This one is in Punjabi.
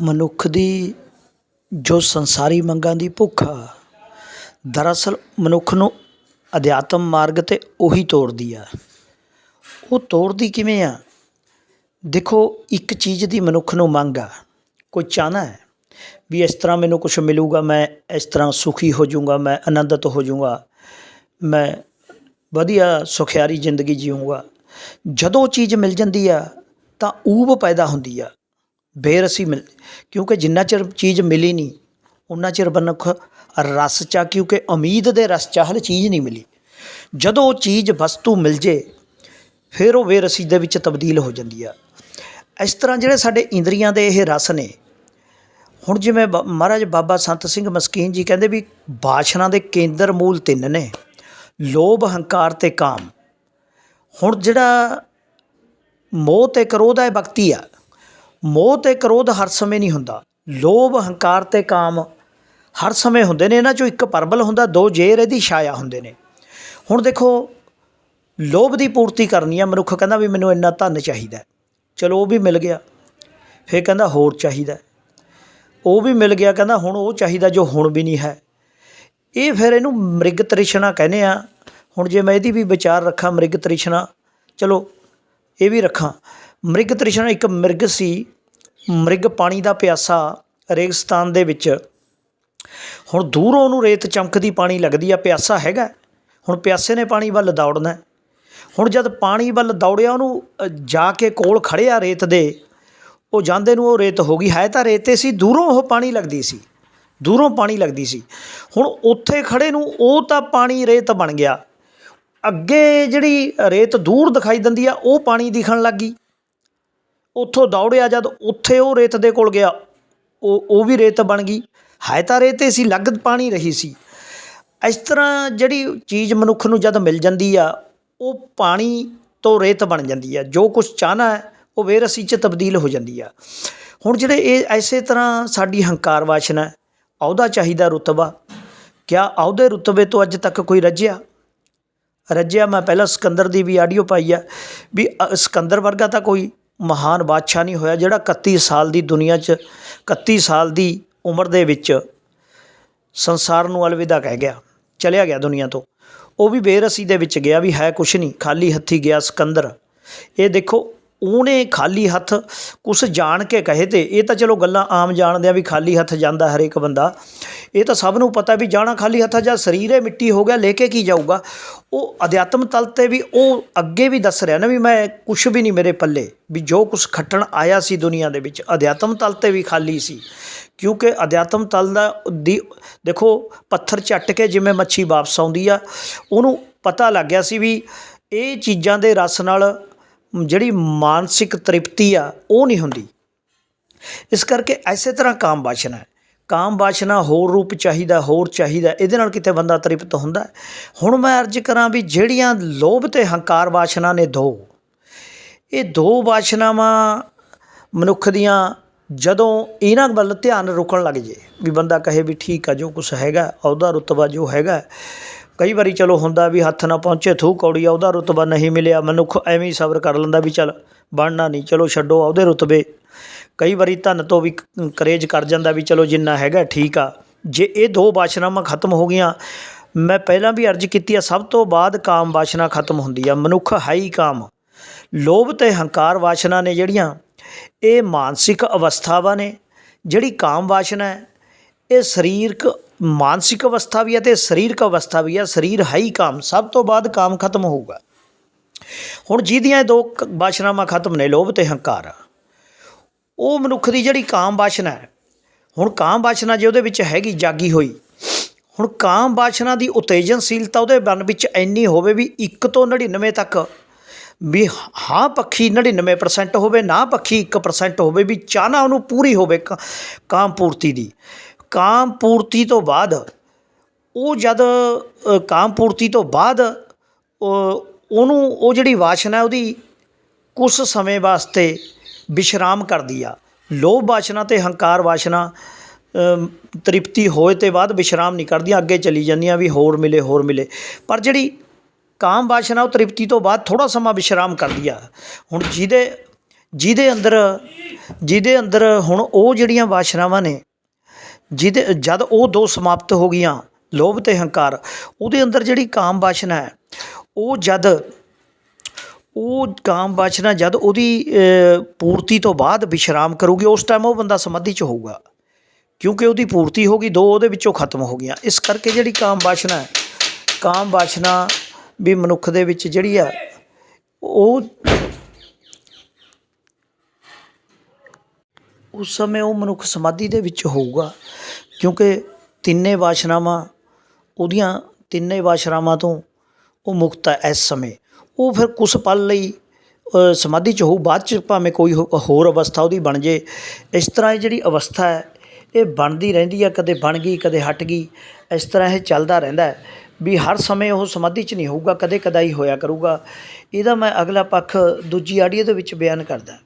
ਮਨੁੱਖ ਦੀ ਜੋ ਸੰਸਾਰੀ ਮੰਗਾਂ ਦੀ ਭੁੱਖ ਆ, ਦਰਅਸਲ ਮਨੁੱਖ ਨੂੰ ਅਧਿਆਤਮ ਮਾਰਗ 'ਤੇ ਉਹੀ ਤੋਰਦੀ ਆ। ਉਹ ਤੋਰਦੀ ਕਿਵੇਂ ਆ? ਦੇਖੋ, ਇੱਕ ਚੀਜ਼ ਦੀ ਮਨੁੱਖ ਨੂੰ ਮੰਗ ਆ, ਕੋਈ ਚਾਹੁੰਦਾ ਹੈ ਵੀ ਇਸ ਤਰ੍ਹਾਂ ਮੈਨੂੰ ਕੁਛ ਮਿਲੂਗਾ, ਮੈਂ ਇਸ ਤਰ੍ਹਾਂ ਸੁਖੀ ਹੋ ਜਾਊਂਗਾ, ਮੈਂ ਆਨੰਦਿਤ ਹੋ ਜਾਊਂਗਾ, ਮੈਂ ਵਧੀਆ ਸੁਖਿਆਰੀ ਜ਼ਿੰਦਗੀ ਜੀਊਂਗਾ। ਜਦੋਂ ਚੀਜ਼ ਮਿਲ ਜਾਂਦੀ ਆ, ਤਾਂ ਊਬ ਪੈਦਾ ਹੁੰਦੀ ਆ। ਬੇਰਸੀ ਮਿਲ, ਕਿਉਂਕਿ ਜਿੰਨਾ ਚਿਰ ਚੀਜ਼ ਮਿਲੀ ਨਹੀਂ, ਉਨਾ ਚਿਰ ਮਨੁੱਖ ਰਸ ਚਾ ਕਿਉਂਕਿ ਉਮੀਦ ਦੇ ਰਸ ਚਾਹਲ ਚੀਜ਼ ਨਹੀਂ ਮਿਲੀ। ਜਦੋਂ ਉਹ ਚੀਜ਼ ਵਸਤੂ ਮਿਲ ਜੇ, ਫਿਰ ਉਹ ਬੇਰਸੀ ਦੇ ਵਿੱਚ ਤਬਦੀਲ ਹੋ ਜਾਂਦੀ ਆ। ਇਸ ਤਰ੍ਹਾਂ ਜਿਹੜੇ ਸਾਡੇ ਇੰਦਰੀਆਂ ਦੇ ਇਹ ਰਸ ਨੇ, ਹੁਣ ਜਿਵੇਂ ਬ- ਮਹਾਰਾਜ ਬਾਬਾ ਸੰਤ ਸਿੰਘ ਮਸਕੀਨ ਜੀ ਕਹਿੰਦੇ ਵੀ ਬਾਸ਼ਨਾ ਦੇ ਕੇਂਦਰ ਮੂਲ ਤਿੰਨ ਨੇ, ਲੋਭ, ਹੰਕਾਰ ਤੇ ਕਾਮ। ਹੁਣ ਜਿਹੜਾ ਮੋਹ ਤੇ ਕ੍ਰੋਧ ਹੈ ਭਗਤੀ ਆ ਮੋਹ ਤੇ ਕ੍ਰੋਧ ਹਰ ਸਮੇਂ ਨਹੀਂ ਹੁੰਦਾ। ਲੋਭ, ਹੰਕਾਰ ਤੇ ਕਾਮ ਹਰ ਸਮੇਂ ਹੁੰਦੇ ਨੇ। ਇਹਨਾਂ ਚੋਂ ਇੱਕ ਪਰਬਲ ਹੁੰਦਾ, ਦੋ ਜੇਰ, ਇਹਦੀ ਛਾਇਆ ਹੁੰਦੇ ਨੇ। ਹੁਣ ਦੇਖੋ, ਲੋਭ ਦੀ ਪੂਰਤੀ ਕਰਨੀ ਆ। ਮਨੁੱਖ ਕਹਿੰਦਾ ਵੀ ਮੈਨੂੰ ਇੰਨਾ ਧਨ ਚਾਹੀਦਾ। ਚਲੋ, ਉਹ ਵੀ ਮਿਲ ਗਿਆ। ਫਿਰ ਕਹਿੰਦਾ ਹੋਰ ਚਾਹੀਦਾ। ਉਹ ਵੀ ਮਿਲ ਗਿਆ, ਕਹਿੰਦਾ ਹੁਣ ਉਹ ਚਾਹੀਦਾ ਜੋ ਹੁਣ ਵੀ ਨਹੀਂ ਹੈ। ਇਹ ਫਿਰ ਇਹਨੂੰ ਮ੍ਰਿਗ ਤ੍ਰਿਸ਼ਨਾ ਕਹਿੰਦੇ ਆ। ਹੁਣ ਜੇ ਮੈਂ ਇਹਦੀ ਵੀ ਵਿਚਾਰ ਰੱਖਾਂ, ਮ੍ਰਿਗ ਤ੍ਰਿਸ਼ਨਾ, ਚਲੋ, ਇਹ ਵੀ ਰੱਖਾਂ। ਮ੍ਰਿਗ ਤ੍ਰਿਸ਼ਨਾ ਇੱਕ ਮਿਰਗ ਸੀ। ਮ੍ਰਿਗ ਪਾਣੀ ਦਾ ਪਿਆਸਾ ਰੇਗਿਸਤਾਨ ਦੇ ਵਿੱਚ। ਹੁਣ ਦੂਰੋਂ ਉਹਨੂੰ ਰੇਤ ਚਮਕਦੀ ਪਾਣੀ ਲੱਗਦੀ ਆ, ਪਿਆਸਾ ਹੈਗਾ। ਹੁਣ ਪਿਆਸੇ ਨੇ ਪਾਣੀ ਵੱਲ ਦੌੜਨਾ। ਹੁਣ ਜਦ ਪਾਣੀ ਵੱਲ ਦੌੜਿਆ, ਉਹਨੂੰ ਜਾ ਕੇ ਕੋਲ ਖੜਿਆ ਰੇਤ ਦੇ, ਉਹ ਜਾਂਦੇ ਨੂੰ ਉਹ ਰੇਤ ਹੋ ਗਈ। ਹੈ ਤਾਂ ਰੇਤੇ ਸੀ, ਦੂਰੋਂ ਉਹ ਪਾਣੀ ਲੱਗਦੀ ਸੀ। ਦੂਰੋਂ ਪਾਣੀ ਲੱਗਦੀ ਸੀ। ਹੁਣ ਉੱਥੇ ਖੜੇ ਨੂੰ ਉਹ ਤਾਂ ਪਾਣੀ ਰੇਤ ਬਣ ਗਿਆ। ਅੱਗੇ ਜਿਹੜੀ ਰੇਤ ਦੂਰ ਦਿਖਾਈ ਦਿੰਦੀ ਆ, ਉਹ ਪਾਣੀ ਦਿਖਣ ਲੱਗ ਗਈ। ਉੱਥੋਂ ਦੌੜਿਆ ਜਦ ਉੱਥੇ ਉਹ ਰੇਤ ਦੇ ਕੋਲ ਗਿਆ। ਉਹ ਉਹ ਵੀ ਰੇਤ ਬਣ ਗਈ। ਹੈ ਤਾਂ ਰੇਤ ਰੇਤੇ ਸੀ ਲੱਗ ਪਾਣੀ ਰਹੀ ਸੀ। ਇਸ ਤਰ੍ਹਾਂ ਜਿਹੜੀ ਚੀਜ਼ ਮਨੁੱਖ ਨੂੰ ਜਦ ਮਿਲ ਜਾਂਦੀ ਆ, ਉਹ ਪਾਣੀ ਤੋਂ ਰੇਤ ਬਣ ਜਾਂਦੀ ਆ। ਜੋ ਕੁਝ ਚਾਹਨਾ ਹੈ, ਉਹ ਬੇਰਸੀ 'ਚ ਤਬਦੀਲ ਹੋ ਜਾਂਦੀ ਆ। ਹੁਣ ਜਿਹੜੇ ਇਹ ਐਸੇ ਤਰ੍ਹਾਂ ਸਾਡੀ ਹੰਕਾਰ ਵਾਸ਼ਨਾ ਅਹੁਦਾ ਚਾਹੀਦਾ ਰੁਤਬਾ। ਕਿਆ ਅਹੁਦੇ ਰੁਤਬੇ ਤੋਂ ਅੱਜ ਤੱਕ ਕੋਈ ਰੱਜਿਆ? ਰੱਜਿਆ ਮੈਂ ਪਹਿਲਾਂ ਸਿਕੰਦਰ ਦੀ ਵੀ ਆਡੀਓ ਪਾਈ ਆ ਵੀ ਅ- ਸਿਕੰਦਰ ਵਰਗਾ ਤਾਂ ਕੋਈ ਮਹਾਨ ਬਾਦਸ਼ਾਹ ਨਹੀਂ ਹੋਇਆ, ਜਿਹੜਾ 31 ਸਾਲ ਦੀ ਦੁਨੀਆ 'ਚ 31 ਸਾਲ ਦੀ ਉਮਰ ਦੇ ਵਿੱਚ ਸੰਸਾਰ ਨੂੰ ਅਲਵਿਦਾ ਕਹਿ ਗਿਆ, ਚਲਿਆ ਗਿਆ ਦੁਨੀਆ ਤੋਂ। ਉਹ ਵੀ ਬੇਰਸੀ ਦੇ ਵਿੱਚ ਗਿਆ ਵੀ ਹੈ ਕੁਛ ਨਹੀਂ, ਖਾਲੀ ਹੱਥੀ ਗਿਆ ਸਿਕੰਦਰ। ਇਹ ਦੇਖੋ, ਉਹਨੇ ਖਾਲੀ ਹੱਥ ਕੁਛ ਜਾਣ ਕੇ ਕਹੇ ਤੇ, ਇਹ ਤਾਂ ਚਲੋ ਗੱਲਾਂ ਆਮ ਜਾਣਦੇ ਆ ਵੀ ਖਾਲੀ ਹੱਥ ਜਾਂਦਾ ਹਰੇਕ ਬੰਦਾ। ਇਹ ਤਾਂ ਸਭ ਨੂੰ ਪਤਾ ਵੀ ਜਾਣਾ ਖਾਲੀ ਹੱਥਾਂ ਜਾਂ ਸਰੀਰੇ ਮਿੱਟੀ ਹੋ ਗਿਆ, ਲੈ ਕੇ ਕੀ ਜਾਊਗਾ। ਉਹ ਅਧਿਆਤਮ ਤਲ ਤੇ ਵੀ ਉਹ ਅੱਗੇ ਵੀ ਦੱਸ ਰਿਹਾ ਨਾ ਵੀ ਮੈਂ ਕੁਛ ਵੀ ਨਹੀਂ ਮੇਰੇ ਪੱਲੇ, ਵੀ ਜੋ ਕੁਛ ਖੱਟਣ ਆਇਆ ਸੀ ਦੁਨੀਆ ਦੇ ਵਿੱਚ, ਅਧਿਆਤਮ ਤਲ ਤੇ ਵੀ ਖਾਲੀ ਸੀ। ਕਿਉਂਕਿ ਅਧਿਆਤਮ ਤਲ ਦਾ ਦੀ, ਦੇਖੋ, ਪੱਥਰ ਚੱਟ ਕੇ ਜਿਵੇਂ ਮੱਛੀ ਵਾਪਸ ਆਉਂਦੀ ਆ, ਉਹਨੂੰ ਪਤਾ ਲੱਗ ਗਿਆ ਸੀ ਵੀ ਇਹ ਚੀਜ਼ਾਂ ਦੇ ਰਸ ਨਾਲ ਜਿਹੜੀ ਮਾਨਸਿਕ ਤ੍ਰਿਪਤੀ ਆ, ਉਹ ਨਹੀਂ ਹੁੰਦੀ। ਇਸ ਕਰਕੇ ਐਸੇ ਤਰ੍ਹਾਂ ਕਾਮ ਵਾਸ਼ਨਾ ਹੈ। ਕਾਮ ਵਾਸ਼ਨਾ ਹੋਰ ਰੂਪ ਚਾਹੀਦਾ, ਹੋਰ ਚਾਹੀਦਾ, ਇਹਦੇ ਨਾਲ ਕਿਤੇ ਬੰਦਾ ਤ੍ਰਿਪਤ ਹੁੰਦਾ ਹੁਣ ਮੈਂ ਅਰਜ਼ ਕਰਾਂ ਵੀ ਜਿਹੜੀਆਂ ਲੋਭ ਤੇ ਹੰਕਾਰ ਵਾਸ਼ਨਾ ਨੇ ਦੋ, ਇਹ ਦੋ ਵਾਸ਼ਨਾਵਾਂ ਮਨੁੱਖ ਦੀਆਂ ਜਦੋਂ ਇਹਨਾਂ ਵੱਲ ਧਿਆਨ ਰੁਕਣ ਲੱਗ ਜੇ, ਵੀ ਬੰਦਾ ਕਹੇ ਵੀ ਠੀਕ ਆ, ਜੋ ਕੁਛ ਹੈਗਾ, ਅਹੁਦਾ ਰੁਤਬਾ ਜੋ ਹੈਗਾ ਕਈ ਵਾਰੀ ਚਲੋ ਹੁੰਦਾ ਵੀ ਹੱਥ ਨਾ ਪਹੁੰਚੇ ਥੂ ਕੌੜੀ ਆ, ਉਹਦਾ ਰੁਤਬਾ ਨਹੀਂ ਮਿਲਿਆ, ਮਨੁੱਖ ਐਵੇਂ ਹੀ ਸਬਰ ਕਰ ਲੈਂਦਾ ਵੀ ਚੱਲ ਬਣਨਾ ਨਹੀਂ, ਚਲੋ ਛੱਡੋ ਉਹਦੇ ਰੁਤਬੇ। ਕਈ ਵਾਰੀ ਧਨ ਤੋਂ ਵੀ ਕਰੇਜ ਕਰ ਜਾਂਦਾ ਵੀ ਚਲੋ ਜਿੰਨਾ ਹੈਗਾ ਠੀਕ ਆ। ਜੇ ਇਹ ਦੋ ਵਾਸ਼ਨਾਵਾਂ ਖਤਮ ਹੋ ਗਈਆਂ, ਮੈਂ ਪਹਿਲਾਂ ਵੀ ਅਰਜ਼ ਕੀਤੀ ਆ, ਸਭ ਤੋਂ ਬਾਅਦ ਕਾਮ ਵਾਸ਼ਨਾ ਖਤਮ ਹੁੰਦੀ ਆ, ਮਨੁੱਖ ਹੈ ਹੀ ਕਾਮ। ਲੋਭ ਤੇ ਹੰਕਾਰ ਵਾਸ਼ਨਾ ਨੇ ਜਿਹੜੀਆਂ, ਇਹ ਮਾਨਸਿਕ ਅਵਸਥਾਵਾਂ ਨੇ। ਜਿਹੜੀ ਕਾਮ ਵਾਸ਼ਨਾ ਹੈ, ਇਹ ਸਰੀਰਕ ਮਾਨਸਿਕ ਅਵਸਥਾ ਵੀ ਹੈ ਤੇ ਸਰੀਰਕ ਅਵਸਥਾ ਵੀ ਹੈ, ਸਰੀਰ ਹੈ ਹੀ ਕਾਮ, ਸਭ ਤੋਂ ਬਾਅਦ ਕਾਮ ਖਤਮ ਹੋਊਗਾ। ਹੁਣ ਜਿਹਦੀਆਂ ਦੋ ਕ- ਵਾਸ਼ਨਾਵਾਂ ਖਤਮ ਨੇ, ਲੋਭ ਤੇ ਹੰਕਾਰ। ਉਹ ਮਨੁੱਖ ਦੀ ਜਿਹੜੀ ਕਾਮ ਵਾਸ਼ਨਾ ਹੈ, ਹੁਣ ਕਾਮ ਵਾਸ਼ਨਾ ਜੇ ਉਹਦੇ ਵਿੱਚ ਹੈਗੀ, ਜਾਗੀ ਹੋਈ, ਹੁਣ ਕਾਮ ਵਾਸ਼ਨਾ ਦੀ ਉਤੇਜਨਸ਼ੀਲਤਾ ਉਹਦੇ ਮਨ ਵਿੱਚ ਇੰਨੀ ਹੋਵੇ ਵੀ 1 ਤੋਂ 99 ਤੱਕ ਵੀ ਹਾਂ ਪੱਖੀ 99% ਹੋਵੇ, ਨਾ ਪੱਖੀ 1% ਹੋਵੇ, ਵੀ ਚਾਹਨਾ ਉਹਨੂੰ ਪੂਰੀ ਹੋਵੇ ਕ- ਕਾਮ ਪੂਰਤੀ ਦੀ। ਕਾਮ ਪੂਰਤੀ ਤੋਂ ਬਾਅਦ ਉਹ ਜਦ ਅ, ਕਾਮ ਪੂਰਤੀ ਤੋਂ ਬਾਅਦ ਉਹਨੂੰ ਉਹ ਜਿਹੜੀ ਵਾਸ਼ਨਾ ਉਹਦੀ ਕੁਛ ਸਮੇਂ ਵਾਸਤੇ ਵਿਸ਼ਰਾਮ ਕਰਦੀ ਆ ਲੋਭ ਵਾਸ਼ਨਾ ਅਤੇ ਹੰਕਾਰ ਵਾਸ਼ਨਾ ਤ੍ਰਿਪਤੀ ਹੋਏ ਤੇ ਬਾਅਦ ਵਿਸ਼ਰਾਮ ਨਹੀਂ ਕਰਦੀਆਂ ਅੱਗੇ ਚਲੀ ਜਾਂਦੀਆਂ ਵੀ ਹੋਰ ਮਿਲੇ ਹੋਰ ਮਿਲੇ ਪਰ ਜਿਹੜੀ ਕਾਮ ਵਾਸ਼ਨਾ ਉਹ ਤ੍ਰਿਪਤੀ ਤੋਂ ਬਾਅਦ ਥੋੜਾ ਸਮਾਂ ਵਿਸ਼ਰਾਮ ਕਰਦੀ ਆ ਹੁਣ ਜਿਹਦੇ ਜਿਹਦੇ ਅੰਦਰ ਜਿਹਦੇ ਅੰਦਰ ਹੁਣ ਉਹ ਜਿਹੜੀਆਂ ਵਾਸ਼ਨਾਵਾਂ ਨੇ ਜਿਹਦੇ ਜਦ ਉਹ ਦੋ ਸਮਾਪਤ ਹੋ ਗਈਆਂ, ਲੋਭ ਅਤੇ ਹੰਕਾਰ, ਉਹਦੇ ਅੰਦਰ ਜਿਹੜੀ ਕਾਮ ਵਾਸ਼ਨਾ ਹੈ, ਉਹ ਜਦ, ਉਹ ਕਾਮ ਵਾਸ਼ਨਾ ਜਦ ਉਹਦੀ ਪੂਰਤੀ ਤੋਂ ਬਾਅਦ ਵਿਸ਼ਰਾਮ ਕਰੂਗੀ, ਉਸ ਟਾਈਮ ਉਹ ਬੰਦਾ ਸਮਾਧੀ 'ਚ ਹੋਊਗਾ। ਕਿਉਂਕਿ ਉਹਦੀ ਪੂਰਤੀ ਹੋ ਗਈ, ਦੋ ਉਹਦੇ ਵਿੱਚੋਂ ਖਤਮ ਹੋ ਗਈਆਂ। ਇਸ ਕਰਕੇ ਜਿਹੜੀ ਕਾਮ ਵਾਸ਼ਨਾ ਹੈ, ਕਾਮ ਵਾਸ਼ਨਾ ਵੀ ਮਨੁੱਖ ਦੇ ਵਿੱਚ ਜਿਹੜੀ ਆ ਉਹ ਉਸ ਸਮੇਂ ਉਹ ਮਨੁੱਖ ਸਮਾਧੀ ਦੇ ਵਿੱਚ ਹੋਊਗਾ, ਕਿਉਂਕਿ ਤਿੰਨੇ ਵਾਸ਼ਨਾਵਾਂ, ਉਹਦੀਆਂ ਤਿੰਨੇ ਵਾਸ਼ਨਾਵਾਂ ਤੋਂ ਉਹ ਮੁਕਤ ਹੈ ਇਸ ਸਮੇਂ। ਉਹ ਫਿਰ ਕੁਛ ਪਲ ਲਈ ਸਮਾਧੀ 'ਚ ਹੋਊ, ਬਾਅਦ 'ਚ ਭਾਵੇਂ ਕੋਈ ਹੋ- ਹੋਰ ਅਵਸਥਾ ਉਹਦੀ ਬਣ ਜੇ। ਇਸ ਤਰ੍ਹਾਂ ਇਹ ਜਿਹੜੀ ਅਵਸਥਾ ਹੈ, ਇਹ ਬਣਦੀ ਰਹਿੰਦੀ ਹੈ ਕਦੇ ਬਣ ਗਈ, ਕਦੇ ਹਟ ਗਈ, ਇਸ ਤਰ੍ਹਾਂ ਇਹ ਚੱਲਦਾ ਰਹਿੰਦਾ ਵੀ ਹਰ ਸਮੇਂ ਉਹ ਸਮਾਧੀ 'ਚ ਨਹੀਂ ਹੋਊਗਾ, ਕਦੇ ਕਦਾਈ ਹੋਇਆ ਕਰੂਗਾ। ਇਹਦਾ ਮੈਂ ਅਗਲਾ ਪੱਖ ਦੂਜੀ ਆਡੀਓ ਦੇ ਵਿੱਚ ਬਿਆਨ ਕਰਦਾ।